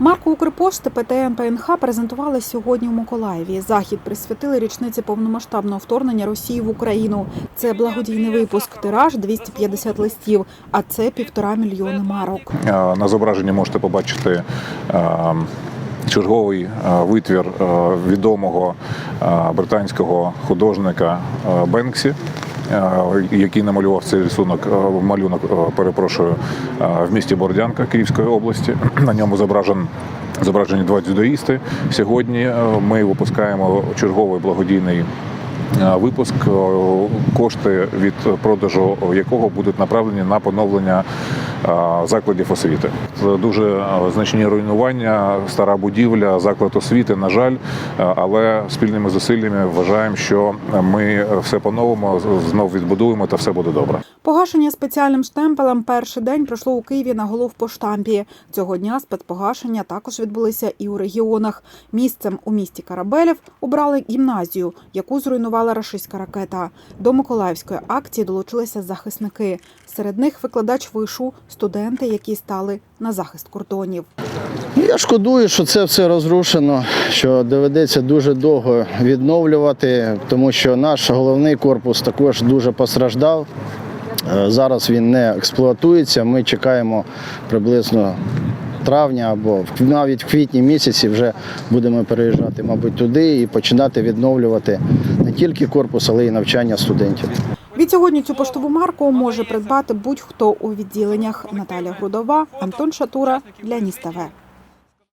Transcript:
Марку Укрпошти ПТН ПНХ презентували сьогодні у Миколаєві. Захід присвятили річниці повномасштабного вторгнення Росії в Україну. Це благодійний випуск. Тираж 250 листів, а це півтора мільйони марок. На зображенні можете побачити черговий витвір відомого британського художника Бенксі. Який намалював цей рисунок, малюнок, перепрошую, в місті Бордянка Київської області. На ньому зображен зображені два дзюдоїсти. Сьогодні ми випускаємо черговий благодійний Випуск кошти від продажу якого будуть направлені на поновлення закладів освіти. Це дуже е, значні руйнування, стара будівля, заклад освіти. На жаль, е, але спільними зусиллями вважаємо, що ми все поновимо, знов відбудуємо та все буде добре. Погашення спеціальним штемпелем перший день пройшло у Києві на головпоштампі. Цього дня спецпогашення також відбулися і у регіонах. Місцем у місті Карабелів обрали гімназію, яку зруйнувала рашистська ракета. До Миколаївської акції долучилися захисники. Серед них викладач вишу, студенти, які стали на захист кордонів. Я шкодую, що це все розрушено, що доведеться дуже довго відновлювати, тому що наш головний корпус також дуже постраждав. Е, Зараз він не експлуатується. Ми чекаємо приблизно травня або навіть в квітні місяці вже будемо переїжджати, мабуть, туди і починати відновлювати не тільки корпус, але й навчання студентів. Відсьогодні цю поштову марку може придбати будь-хто у відділеннях. Наталя Грудова, Антон Шатура для Ніс ТВ.